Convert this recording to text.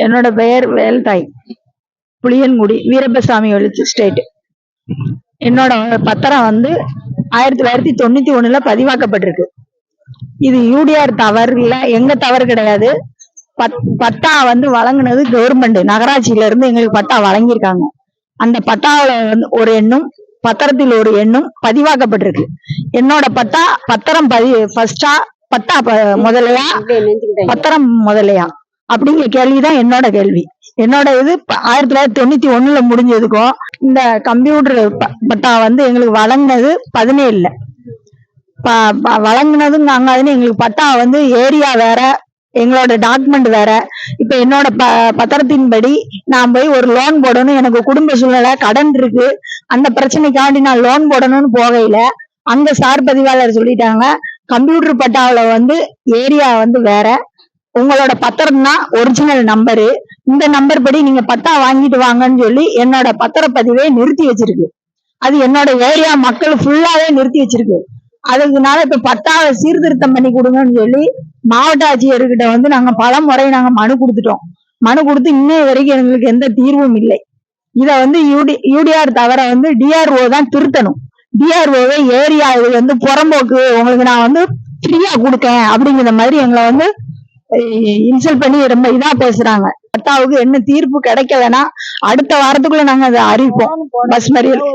என்னோட பெயர் வேல்தாய். புளியன்குடி வீரப்பசாமி வெளிச்சு ஸ்டேட் என்னோட பத்திரம் வந்து ஆயிரத்தி தொள்ளாயிரத்தி தொண்ணூத்தி ஒண்ணுல பதிவாக்கப்பட்டிருக்கு. இது யூடிஆர் தவறு இல்ல எங்க தவறு கிடையாது. பட்- பட்டா வந்து வழங்குனது கவர்மெண்ட் நகராட்சியில இருந்து எங்களுக்கு பட்டா வழங்கியிருக்காங்க. அந்த பட்டாவுல வந்து ஒரு எண்ணும் பத்திரத்தில் ஒரு எண்ணும் பதிவாக்கப்பட்டிருக்கு. என்னோட பட்டா பத்திரம் பதி ஃபர்ஸ்டா பட்டா முதலையா? பத்திரம் முதலையா? அப்படிங்கிற கேள்விதான் என்னோட கேள்வி. என்னோட இது ஆயிரத்தி தொள்ளாயிரத்தி தொண்ணூத்தி ஒண்ணுல முடிஞ்சதுக்கும் இந்த கம்ப்யூட்டர் ப- பட்டா வந்து எங்களுக்கு வழங்கினது பதினேழுல. ப- ப- நாங்க அதுன்னு எங்களுக்கு பட்டா வந்து ஏரியா வேற எங்களோட டாக்குமெண்ட் வேற. இப்ப என்னோட ப பத்திரத்தின்படி நான் போய் ஒரு லோன் போடணும் எனக்கு குடும்ப சூழ்நிலை கடன் இருக்கு. அந்த பிரச்சனைக்காண்டி நான் லோன் போடணும்னு போகையில அங்க சார் பதிவாளர் சொல்லிட்டாங்க கம்ப்யூட்டர் பட்டாவில வந்து ஏரியா வந்து வேற உங்களோட பத்திரம் தான் ஒரிஜினல் நம்பரு இந்த நம்பர் படி நீங்க பத்தா வாங்கிட்டு வாங்கன்னு சொல்லி என்னோட பத்திரப்பதிவே நிறுத்தி வச்சிருக்கு. அது என்னோட ஏரியா மக்கள் ஃபுல்லாவே நிறுத்தி வச்சிருக்கு. அதுக்குனால இப்ப பத்தாவை சீர்திருத்தம் பண்ணி கொடுங்கன்னு சொல்லி மாவட்ட ஆட்சியர்கிட்ட வந்து நாங்க பல முறை நாங்க மனு கொடுத்துட்டோம். மனு கொடுத்து இன்னை வரைக்கும் எங்களுக்கு எந்த தீர்வும் இல்லை. இத வந்து யூடி யூடிஆர் தவிர வந்து டிஆர்ஓ தான் திருத்தணும். டிஆர்ஓவே ஏரியா இது வந்து புறம்போக்கு உங்களுக்கு நான் வந்து ஃப்ரீயா கொடுக்கேன் அப்படிங்கிற மாதிரி எங்களை வந்து இன்சல்ட் பண்ணி ரொம்ப இதா பேசுறாங்க. அத்தாவுக்கு என்ன தீர்ப்பு கிடைக்கலன்னா அடுத்த வாரத்துக்குள்ள நாங்க அதை அறிவிப்போம். பஸ் மறியல்